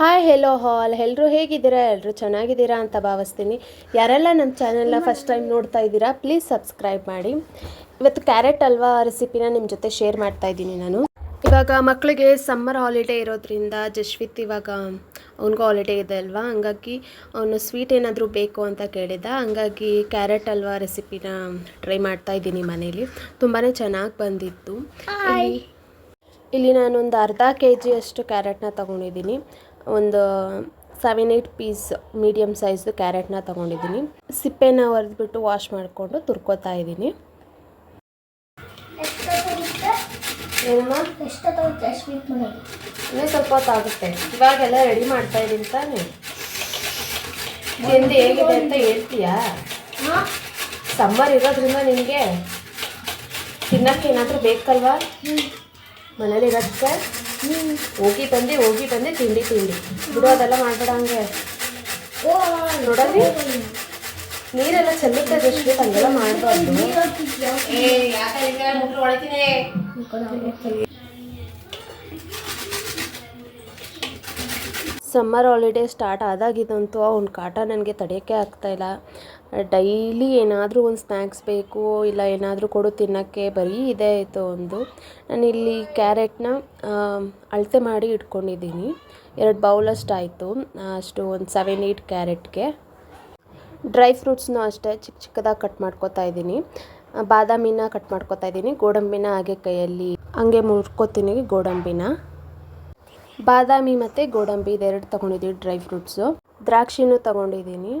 Hi hello ಹಾಲ್ ಎಲ್ಲರೂ ಹೇಗಿದ್ದೀರಾ? ಎಲ್ಲರೂ ಚೆನ್ನಾಗಿದ್ದೀರಾ ಅಂತ ಭಾವಿಸ್ತೀನಿ. ಯಾರೆಲ್ಲ ನಮ್ಮ ಚಾನೆಲ್ನ ಫಸ್ಟ್ ಟೈಮ್ ನೋಡ್ತಾ ಇದ್ದೀರಾ ಪ್ಲೀಸ್ ಸಬ್ಸ್ಕ್ರೈಬ್ ಮಾಡಿ. ಇವತ್ತು ಕ್ಯಾರೆಟ್ ಹಲ್ವಾ ರೆಸಿಪಿನ ನಿಮ್ಮ ಜೊತೆ ಶೇರ್ ಮಾಡ್ತಾ ಇದ್ದೀನಿ ನಾನು. ಇವಾಗ ಮಕ್ಕಳಿಗೆ ಸಮ್ಮರ್ ಹಾಲಿಡೇ ಇರೋದ್ರಿಂದ ಜಶ್ವಿತ್ ಇವಾಗ ಅವನಿಗೂ ಹಾಲಿಡೇ ಇದೆ ಅಲ್ವಾ? ಹಂಗಾಗಿ ಅವನು ಸ್ವೀಟ್ ಏನಾದರೂ ಬೇಕು ಅಂತ ಕೇಳಿದ್ದ ಹಂಗಾಗಿ ಕ್ಯಾರೆಟ್ ಹಲ್ವಾ ರೆಸಿಪಿನ ಟ್ರೈ ಮಾಡ್ತಾ ಇದ್ದೀನಿ ಮನೇಲಿ. ತುಂಬಾ ಚೆನ್ನಾಗಿ ಬಂದಿತ್ತು. ಇಲ್ಲಿ ಇಲ್ಲಿ ನಾನೊಂದು ಅರ್ಧ ಕೆ ಜಿಯಷ್ಟು ಕ್ಯಾರೆಟ್ನ ತೊಗೊಂಡಿದ್ದೀನಿ. ಒಂದು ಸೆವೆನ್ ಏಯ್ಟ್ ಪೀಸ್ ಮೀಡಿಯಮ್ ಸೈಜ್ದು ಕ್ಯಾರೆಟ್ನ ತೊಗೊಂಡಿದ್ದೀನಿ. ಸಿಪ್ಪೆನ ಒರೆದ್ಬಿಟ್ಟು ವಾಶ್ ಮಾಡಿಕೊಂಡು ತುರ್ಕೋತಾ ಇದ್ದೀನಿ. ಇನ್ನೂ ಸ್ವಲ್ಪ ಹೊತ್ತಾಗುತ್ತೆ ಇವಾಗೆಲ್ಲ ರೆಡಿ ಮಾಡ್ತಾ ಇದ್ದೀನಿ ತಾನೆ. ಎಂದು ಹೇಗಿದೆ ಅಂತ ಹೇಳ್ತೀಯಾ? ಸಮ್ಮರ್ ಇರೋದ್ರಿಂದ ನಿಮಗೆ ತಿನ್ನಕ್ಕೆ ಏನಾದರೂ ಬೇಕಲ್ವಾ? ಮನೇಲಿ ಇರೋದಕ್ಕೆ ಹೋಗಿ ಬಂದು ಹೋಗಿ ಬಂದು ತಿಂಡಿ ತಿಂಡಿ. ಬಿಡೋದೆಲ್ಲ ಮಾಡ್ಬೇಡ ಹಂಗೆ. ಓ ನೋಡಲ್ಲಿ? ನೀರೆಲ್ಲ ಚೆಲ್ಲುತ್ತೆ ಜಸ್ಟ್ ಹಂಗೆಲ್ಲ ಮಾಡಬಾರ್ದು. ಸಮ್ಮರ್ ಹಾಲಿಡೇ ಸ್ಟಾರ್ಟ್ ಆದಾಗಿದ್ದಂತೂ ಅವ್ನ ಕಾಟ ನನಗೆ ತಡೆಯೋಕ್ಕೆ ಆಗ್ತಾಯಿಲ್ಲ ಡೈಲಿ ಏನಾದರೂ ಒಂದು ಸ್ನ್ಯಾಕ್ಸ್ ಬೇಕು, ಇಲ್ಲ ಏನಾದರೂ ಕೊಡು ತಿನ್ನೋಕ್ಕೆ ಬರೀ ಇದೇ ಆಯಿತು ಒಂದು. ನಾನಿಲ್ಲಿ ಕ್ಯಾರೆಟ್ನ ಅಳತೆ ಮಾಡಿ ಇಟ್ಕೊಂಡಿದ್ದೀನಿ. ಎರಡು ಬೌಲಷ್ಟು ಆಯಿತು. ಅಷ್ಟು ಒಂದು ಸೆವೆನ್ ಏಯ್ಟ್ ಕ್ಯಾರೆಟ್ಗೆ. ಡ್ರೈ ಫ್ರೂಟ್ಸ್ನೂ ಅಷ್ಟೇ ಚಿಕ್ಕ ಚಿಕ್ಕದಾಗಿ ಕಟ್ ಮಾಡ್ಕೋತಾ ಇದ್ದೀನಿ. ಬಾದಾಮಿನ ಕಟ್ ಮಾಡ್ಕೋತಾ ಇದ್ದೀನಿ. ಗೋಡಂಬಿನ ಹಾಗೆ ಕೈಯಲ್ಲಿ ಹಂಗೆ ಮುರ್ಕೋತೀನಿ ಗೋಡಂಬಿನ. ಬಾದಾಮಿ ಮತ್ತು ಗೋಡಂಬಿ ಇದೆರಡು ತೊಗೊಂಡಿದ್ದೀವಿ, ಡ್ರೈ ಫ್ರೂಟ್ಸು. ದ್ರಾಕ್ಷಿನೂ ತೊಗೊಂಡಿದ್ದೀನಿ.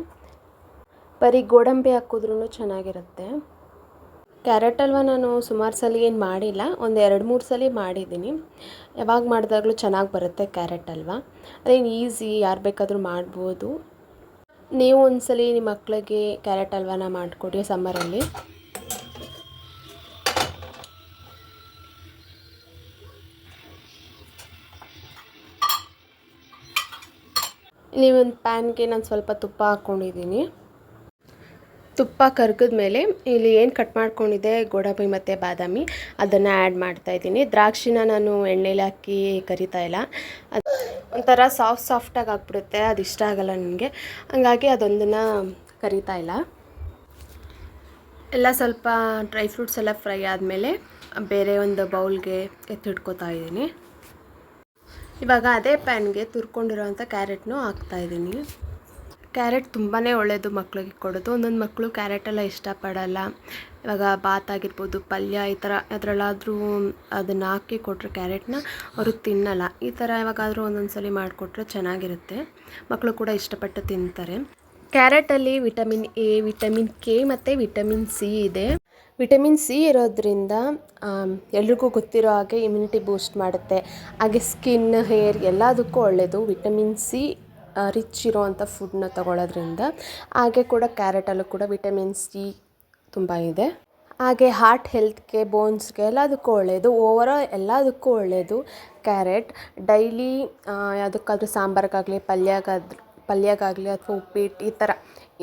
ಬರೀ ಗೋಡಂಬಿ ಹಾಕಿದ್ರೂ ಚೆನ್ನಾಗಿರುತ್ತೆ. ಕ್ಯಾರೆಟ್ ಹಲ್ವ ನಾನು ಸುಮಾರು ಸಲ ಏನು ಮಾಡಿಲ್ಲ. ಒಂದು ಎರಡು ಮೂರು ಸಲ ಮಾಡಿದ್ದೀನಿ. ಯಾವಾಗ ಮಾಡಿದಾಗಲೂ ಚೆನ್ನಾಗಿ ಬರುತ್ತೆ ಕ್ಯಾರೆಟ್ ಹಲ್ವ ಅದೇನು ಈಸಿ, ಯಾರು ಬೇಕಾದರೂ ಮಾಡ್ಬೋದು. ನೀವು ಒಂದ್ಸಲಿ ನಿಮ್ಮ ಮಕ್ಕಳಿಗೆ ಕ್ಯಾರೆಟ್ ಹಲ್ವಾನ ಮಾಡಿಕೊಡಿ ಸಮ್ಮರಲ್ಲಿ ಇಲ್ಲಿ ಒಂದು ಪ್ಯಾನ್ಗೆ ನಾನು ಸ್ವಲ್ಪ ತುಪ್ಪ ಹಾಕ್ಕೊಂಡಿದ್ದೀನಿ. ತುಪ್ಪ ಕರ್ಗಿದ ಮೇಲೆ ಇಲ್ಲಿ ಏನು ಕಟ್ ಮಾಡ್ಕೊಂಡಿದ್ದೆ ಗೋಡಂಬಿ ಮತ್ತು ಬಾದಾಮಿ. ಅದನ್ನು ಆ್ಯಡ್ ಮಾಡ್ತಾ ಇದ್ದೀನಿ. ದ್ರಾಕ್ಷಿನ ನಾನು ಎಣ್ಣೆಲಿ ಹಾಕಿ ಕರಿತಾ ಇಲ್ಲ. ಅದು ಒಂಥರ ಸಾಫ್ಟ್ ಸಾಫ್ಟಾಗಿ ಆಗ್ಬಿಡುತ್ತೆ. ಅದು ಇಷ್ಟ ಆಗಲ್ಲ ನನಗೆ ಹಂಗಾಗಿ ಅದೊಂದನ್ನು ಕರಿತಾ ಇಲ್ಲ. ಎಲ್ಲ ಸ್ವಲ್ಪ ಡ್ರೈ ಫ್ರೂಟ್ಸ್ ಎಲ್ಲ ಫ್ರೈ ಆದಮೇಲೆ ಬೇರೆ ಒಂದು ಬೌಲ್ಗೆ ಎತ್ತಿಟ್ಕೋತಾ ಇದ್ದೀನಿ. ಇವಾಗ ಅದೇ ಪ್ಯಾನ್ಗೆ ತುರ್ಕೊಂಡಿರೋವಂಥ ಕ್ಯಾರೆಟ್ನು ಹಾಕ್ತಾಯಿದ್ದೀನಿ ಕ್ಯಾರೆಟ್ ತುಂಬಾ ಒಳ್ಳೆಯದು ಮಕ್ಕಳಿಗೆ ಕೊಡೋದು. ಒಂದೊಂದು ಮಕ್ಕಳು ಕ್ಯಾರೆಟೆಲ್ಲ ಇಷ್ಟಪಡಲ್ಲ. ಇವಾಗ ಬಾತ್ ಆಗಿರ್ಬೋದು, ಪಲ್ಯ, ಈ ಥರ ಅದರಲ್ಲಾದರೂ ಅದನ್ನು ಹಾಕಿ ಕೊಟ್ಟರೆ ಕ್ಯಾರೆಟ್ನ ಅವರು ತಿನ್ನಲ್ಲ. ಈ ಥರ ಯಾವಾಗಾದರೂ ಒಂದೊಂದು ಸಲ ಮಾಡಿಕೊಟ್ರೆ ಚೆನ್ನಾಗಿರುತ್ತೆ. ಮಕ್ಕಳು ಕೂಡ ಇಷ್ಟಪಟ್ಟು ತಿಂತಾರೆ. ಕ್ಯಾರೆಟಲ್ಲಿ ವಿಟಮಿನ್ ಎ, ವಿಟಮಿನ್ ಕೆ ಮತ್ತು ವಿಟಮಿನ್ ಸಿ ಇದೆ. ವಿಟಮಿನ್ ಸಿ ಇರೋದ್ರಿಂದ ಎಲ್ರಿಗೂ ಗೊತ್ತಿರೋ ಹಾಗೆ ಇಮ್ಯುನಿಟಿ ಬೂಸ್ಟ್ ಮಾಡುತ್ತೆ. ಹಾಗೆ ಸ್ಕಿನ್ ಹೇರ್ ಎಲ್ಲದಕ್ಕೂ ಒಳ್ಳೆಯದು ವಿಟಮಿನ್ ಸಿ ರಿಚ್ ಇರೋವಂಥ ಫುಡ್ನ ತಗೊಳ್ಳೋದ್ರಿಂದ ಹಾಗೆ ಕೂಡ ಕ್ಯಾರೆಟಲ್ಲೂ ಕೂಡ ವಿಟಮಿನ್ ಸಿ ತುಂಬ ಇದೆ. ಹಾಗೆ ಹಾರ್ಟ್ ಹೆಲ್ತ್ಗೆ ಬೋನ್ಸ್ಗೆ ಎಲ್ಲದಕ್ಕೂ ಒಳ್ಳೆಯದು ಓವರಾಲ್ ಎಲ್ಲದಕ್ಕೂ ಒಳ್ಳೆಯದು ಕ್ಯಾರೆಟ್ ಡೈಲಿ ಯಾವುದಕ್ಕಾದ್ರೂ ಸಾಂಬಾರಿಗಾಗಲಿ, ಪಲ್ಯಗಾದ್ರೂ ಪಲ್ಯಗಾಗಲಿ ಅಥವಾ ಉಪ್ಪಿಟ್ಟು ಈ ಥರ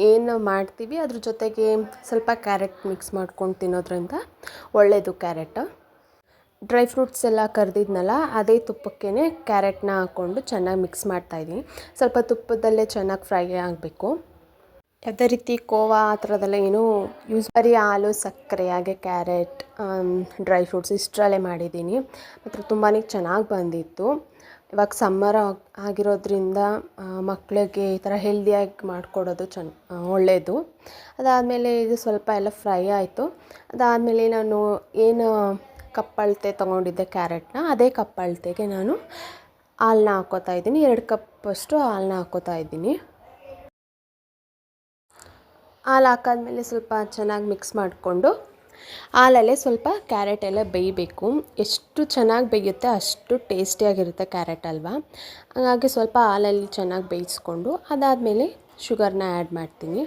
ಏನು ಮಾಡ್ತೀವಿ, ಅದ್ರ ಜೊತೆಗೆ ಸ್ವಲ್ಪ ಕ್ಯಾರೆಟ್ ಮಿಕ್ಸ್ ಮಾಡ್ಕೊಂಡು ತಿನ್ನೋದ್ರಿಂದ ಒಳ್ಳೆಯದು ಕ್ಯಾರೆಟ್. ಡ್ರೈ ಫ್ರೂಟ್ಸ್ ಎಲ್ಲ ಕರೆದಿದ್ನಲ್ಲ, ಅದೇ ತುಪ್ಪಕ್ಕೇ ಕ್ಯಾರೆಟ್ನ ಹಾಕ್ಕೊಂಡು ಚೆನ್ನಾಗಿ ಮಿಕ್ಸ್ ಮಾಡ್ತಾಯಿದ್ದೀನಿ ಸ್ವಲ್ಪ ತುಪ್ಪದಲ್ಲೇ ಚೆನ್ನಾಗಿ ಫ್ರೈ ಆಗಬೇಕು. ಯಾವುದೇ ರೀತಿ ಕೋವಾ ಆ ಥರದ್ದೆಲ್ಲ ಏನೂ ಯೂಸ್ ಬರೀ ಹಾಲು, ಸಕ್ಕರೆ, ಹಾಗೆ ಕ್ಯಾರೆಟ್ ಡ್ರೈ ಫ್ರೂಟ್ಸ್ ಇಷ್ಟರಲ್ಲೇ ಮಾಡಿದ್ದೀನಿ. ಮಾತ್ರ ತುಂಬಾ ಚೆನ್ನಾಗಿ ಬಂದಿತ್ತು. ಇವಾಗ ಸಮ್ಮರ್ ಆಗಿರೋದ್ರಿಂದ ಮಕ್ಕಳಿಗೆ ಈ ಥರ ಹೆಲ್ದಿಯಾಗಿ ಮಾಡಿಕೊಡೋದು ಚೆನ್ನ ಒಳ್ಳೆಯದು ಅದಾದಮೇಲೆ ಇದು ಸ್ವಲ್ಪ ಎಲ್ಲ ಫ್ರೈ ಆಯಿತು. ಅದಾದಮೇಲೆ ನಾನು ಏನು ಕಪ್ಪಳತೆ ತೊಗೊಂಡಿದ್ದೆ ಕ್ಯಾರೆಟ್ನ ಅದೇ ಕಪ್ಪಳತೆಗೆ ನಾನು ಹಾಲನ್ನ ಹಾಕೋತಾ ಇದ್ದೀನಿ. ಎರಡು ಕಪ್ಪಷ್ಟು ಹಾಲನ್ನ ಹಾಕೋತಾ ಇದ್ದೀನಿ. ಹಾಲು ಹಾಕಾದ್ಮೇಲೆ ಸ್ವಲ್ಪ ಚೆನ್ನಾಗಿ ಮಿಕ್ಸ್ ಮಾಡಿಕೊಂಡು ಹಾಲಲ್ಲೇ ಸ್ವಲ್ಪ ಕ್ಯಾರೆಟ್ ಎಲ್ಲ ಬೇಯಬೇಕು. ಎಷ್ಟು ಚೆನ್ನಾಗಿ ಬೇಯುತ್ತೆ ಅಷ್ಟು ಟೇಸ್ಟಿಯಾಗಿರುತ್ತೆ ಕ್ಯಾರೆಟ್ ಅಲ್ವಾ. ಹಾಗಾಗಿ ಸ್ವಲ್ಪ ಹಾಲಲ್ಲಿ ಚೆನ್ನಾಗಿ ಬೇಯಿಸ್ಕೊಂಡು ಅದಾದಮೇಲೆ ಶುಗರ್ನ ಆ್ಯಡ್ ಮಾಡ್ತೀನಿ.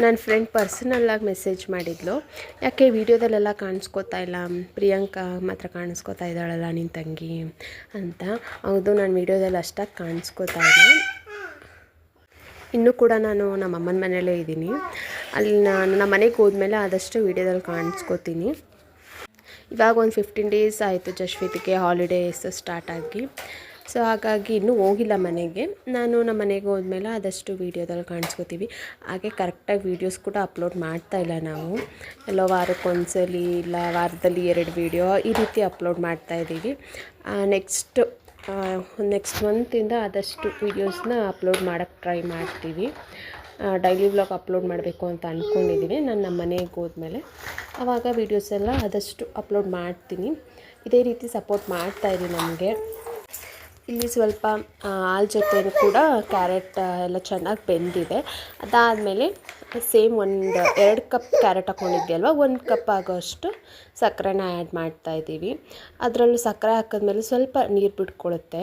ನನ್ನ ಫ್ರೆಂಡ್ ಪರ್ಸನಲ್ಲಾಗಿ ಮೆಸೇಜ್ ಮಾಡಿದ್ಲು. ಯಾಕೆ ವೀಡಿಯೋದಲ್ಲೆಲ್ಲ ಕಾಣಿಸ್ಕೋತಾ ಇಲ್ಲ? ಪ್ರಿಯಾಂಕಾ ಮಾತ್ರ ಕಾಣಿಸ್ಕೋತಾ ಇದ್ದಾಳಲ್ಲ ನಿನ್ನ ತಂಗಿ ಅಂತ. ಹೌದು, ನಾನು ವೀಡಿಯೋದಲ್ಲಿ ಅಷ್ಟಾಗಿ ಕಾಣಿಸ್ಕೋತಾ ಇಲ್ಲ. ಇನ್ನೂ ಕೂಡ ನಾನು ನಮ್ಮ ಅಮ್ಮನ ಮನೆಯಲ್ಲೇ ಇದ್ದೀನಿ. ಅಲ್ಲಿ ನಾನು ನಮ್ಮ ಮನೆಗೆ ಹೋದ್ಮೇಲೆ ಆದಷ್ಟು ವೀಡಿಯೋದಲ್ಲಿ ಕಾಣಿಸ್ಕೋತೀನಿ. ಇವಾಗ ಒಂದು ಫಿಫ್ಟೀನ್ ಡೇಸ್ ಆಯಿತು ಜಶ್ವಿತಿಗೆ ಹಾಲಿಡೇಸ್ ಸ್ಟಾರ್ಟ್ ಆಗಿ. ಸೊ ಹಾಗಾಗಿ ಇನ್ನೂ ಹೋಗಿಲ್ಲ ಮನೆಗೆ. ನಾನು ನಮ್ಮ ಮನೆಗೆ ಹೋದ್ಮೇಲೆ ಆದಷ್ಟು ವೀಡಿಯೋದಲ್ಲಿ ಕಾಣಿಸ್ಕೋತೀವಿ. ಹಾಗೆ ಕರೆಕ್ಟಾಗಿ ವೀಡಿಯೋಸ್ ಕೂಡ ಅಪ್ಲೋಡ್ ಮಾಡ್ತಾ ಇಲ್ಲ ನಾವು. ಎಲ್ಲೋ ವಾರಕ್ಕೊಂದ್ಸಲಿ ಇಲ್ಲ, ವಾರದಲ್ಲಿ ಎರಡು ವೀಡಿಯೋ ಈ ರೀತಿ ಅಪ್ಲೋಡ್ ಮಾಡ್ತಾ ಇದ್ದೀವಿ. ನೆಕ್ಸ್ಟ್ ನೆಕ್ಸ್ಟ್ ಮಂತಿಂದ ಆದಷ್ಟು ವೀಡಿಯೋಸ್ನ ಅಪ್ಲೋಡ್ ಮಾಡೋಕ್ಕೆ ಟ್ರೈ ಮಾಡ್ತೀವಿ. ಡೈಲಿ ವ್ಲಾಗ್ ಅಪ್ಲೋಡ್ ಮಾಡಬೇಕು ಅಂತ ಅಂದ್ಕೊಂಡಿದ್ದೀನಿ ನಾನು ನಮ್ಮ ಮನೆಗೆ ಹೋದ್ಮೇಲೆ ಆವಾಗ ವೀಡಿಯೋಸ್ ಎಲ್ಲ ಆದಷ್ಟು ಅಪ್ಲೋಡ್ ಮಾಡ್ತೀನಿ. ಇದೇ ರೀತಿ ಸಪೋರ್ಟ್ ಮಾಡ್ತಾಯಿರಿ ನಮಗೆ. ಇಲ್ಲಿ ಸ್ವಲ್ಪ ಹಾಲು ಜೊತೆಯೂ ಜೊತೆ ಕೂಡ ಕ್ಯಾರೆಟ್ ಎಲ್ಲ ಚೆನ್ನಾಗಿ ಬೆಂದಿದೆ. ಅದಾದಮೇಲೆ ಸೇಮ್ ಒಂದು ಎರಡು ಕಪ್ ಕ್ಯಾರೆಟ್ ಹಾಕ್ಕೊಂಡಿದ್ದೆ ಒಂದು ಕಪ್ ಆಗೋಷ್ಟು ಸಕ್ಕರೆನ ಆ್ಯಡ್ ಮಾಡ್ತಾ ಇದ್ದೀವಿ. ಅದರಲ್ಲೂ ಸಕ್ಕರೆ ಹಾಕಿದ್ಮೇಲೆ ಸ್ವಲ್ಪ ನೀರು ಬಿಟ್ಕೊಳ್ಳುತ್ತೆ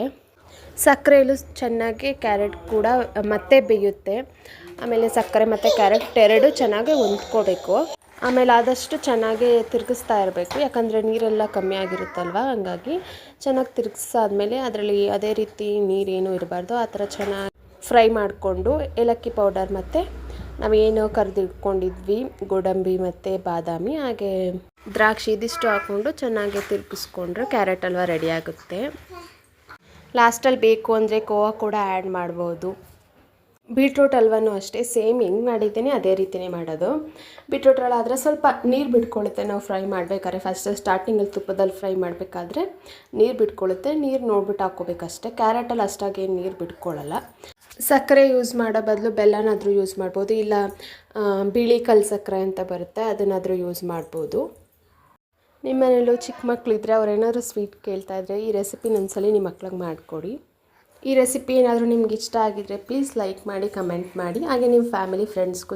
ಸಕ್ಕರೆಯಲ್ಲೂ ಚೆನ್ನಾಗಿ ಕ್ಯಾರೆಟ್ ಕೂಡ ಮತ್ತೆ ಬೇಯುತ್ತೆ. ಆಮೇಲೆ ಸಕ್ಕರೆ ಮತ್ತು ಕ್ಯಾರೆಟ್ ಎರಡು ಚೆನ್ನಾಗಿ ಹೊಂದ್ಕೋಬೇಕು ಆಮೇಲೆ ಆದಷ್ಟು ಚೆನ್ನಾಗಿ ತಿರುಗಿಸ್ತಾ ಇರಬೇಕು. ಯಾಕಂದರೆ ನೀರೆಲ್ಲ ಕಮ್ಮಿ ಆಗಿರುತ್ತಲ್ವ? ಹಂಗಾಗಿ ಚೆನ್ನಾಗಿ ತಿರುಗಿಸಾದ್ಮೇಲೆ ಅದರಲ್ಲಿ ಅದೇ ರೀತಿ ನೀರೇನು ಇರಬಾರ್ದು. ಆ ಥರ ಚೆನ್ನಾಗಿ ಫ್ರೈ ಮಾಡಿಕೊಂಡು ಏಲಕ್ಕಿ ಪೌಡರ್ ಮತ್ತು ನಾವೇನು ಕರೆದಿಟ್ಕೊಂಡಿದ್ವಿ, ಗೋಡಂಬಿ ಮತ್ತು ಬಾದಾಮಿ, ಹಾಗೆ ದ್ರಾಕ್ಷಿ ಇದಿಷ್ಟು ಹಾಕ್ಕೊಂಡು ಚೆನ್ನಾಗಿ ತಿರುಗಿಸ್ಕೊಂಡ್ರೆ ಕ್ಯಾರೆಟ್ ಹಲ್ವ ರೆಡಿ ಆಗುತ್ತೆ. ಲಾಸ್ಟಲ್ಲಿ ಬೇಕು ಅಂದರೆ ಕೋವಾ ಕೂಡ ಆ್ಯಡ್ ಮಾಡ್ಬೋದು. ಬೀಟ್ರೂಟ್ ಹಲ್ವನೂ ಅಷ್ಟೇ, ಸೇಮ್ ಹೆಂಗೆ ಮಾಡಿದ್ದೀನಿ ಅದೇ ರೀತಿಯೇ ಮಾಡೋದು. ಬೀಟ್ರೂಟ್ ಆದರೆ ಸ್ವಲ್ಪ ನೀರು ಬಿಟ್ಕೊಳುತ್ತೆ, ನಾವು ಫ್ರೈ ಮಾಡಬೇಕಾದ್ರೆ. ಫಸ್ಟ್ ಸ್ಟಾರ್ಟಿಂಗಲ್ಲಿ ತುಪ್ಪದಲ್ಲಿ ಫ್ರೈ ಮಾಡಬೇಕಾದ್ರೆ ನೀರು ಬಿಟ್ಕೊಳ್ಳುತ್ತೆ ನೀರು ನೋಡ್ಬಿಟ್ಟು ಹಾಕ್ಕೋಬೇಕಷ್ಟೆ. ಕ್ಯಾರೆಟಲ್ಲಿ ಅಷ್ಟಾಗಿ ಏನು ನೀರು ಬಿಟ್ಕೊಳ್ಳಲ್ಲ ಸಕ್ಕರೆ ಯೂಸ್ ಮಾಡೋ ಬದಲು ಬೆಲ್ಲನಾದರೂ ಯೂಸ್ ಮಾಡ್ಬೋದು, ಇಲ್ಲ ಬಿಳಿ ಕಲ್ ಸಕ್ಕರೆ ಅಂತ ಬರುತ್ತೆ, ಅದನ್ನಾದರೂ ಯೂಸ್ ಮಾಡ್ಬೋದು. ನಿಮ್ಮ ಮನೇಲೂ ಚಿಕ್ಕ ಮಕ್ಕಳಿದ್ರೆ ಅವ್ರೇನಾದ್ರು ಸ್ವೀಟ್ ಕೇಳ್ತಾ ಇದ್ದರೆ ಈ ರೆಸಿಪಿನ ಒಂದ್ಸಲಿ ನಿಮ್ಮ ಮಕ್ಳಿಗೆ ಮಾಡಿಕೊಡಿ. ಈ ರೆಸಿಪಿ ಏನಾದರೂ ನಿಮ್ಗೆ ಇಷ್ಟ ಆಗಿದ್ರೆ ಪ್ಲೀಸ್ ಲೈಕ್ ಮಾಡಿ ಕಮೆಂಟ್ ಮಾಡಿ. ಹಾಗೆ ನಿಮ್ಮ ಫ್ಯಾಮಿಲಿ ಫ್ರೆಂಡ್ಸ್ಗೂ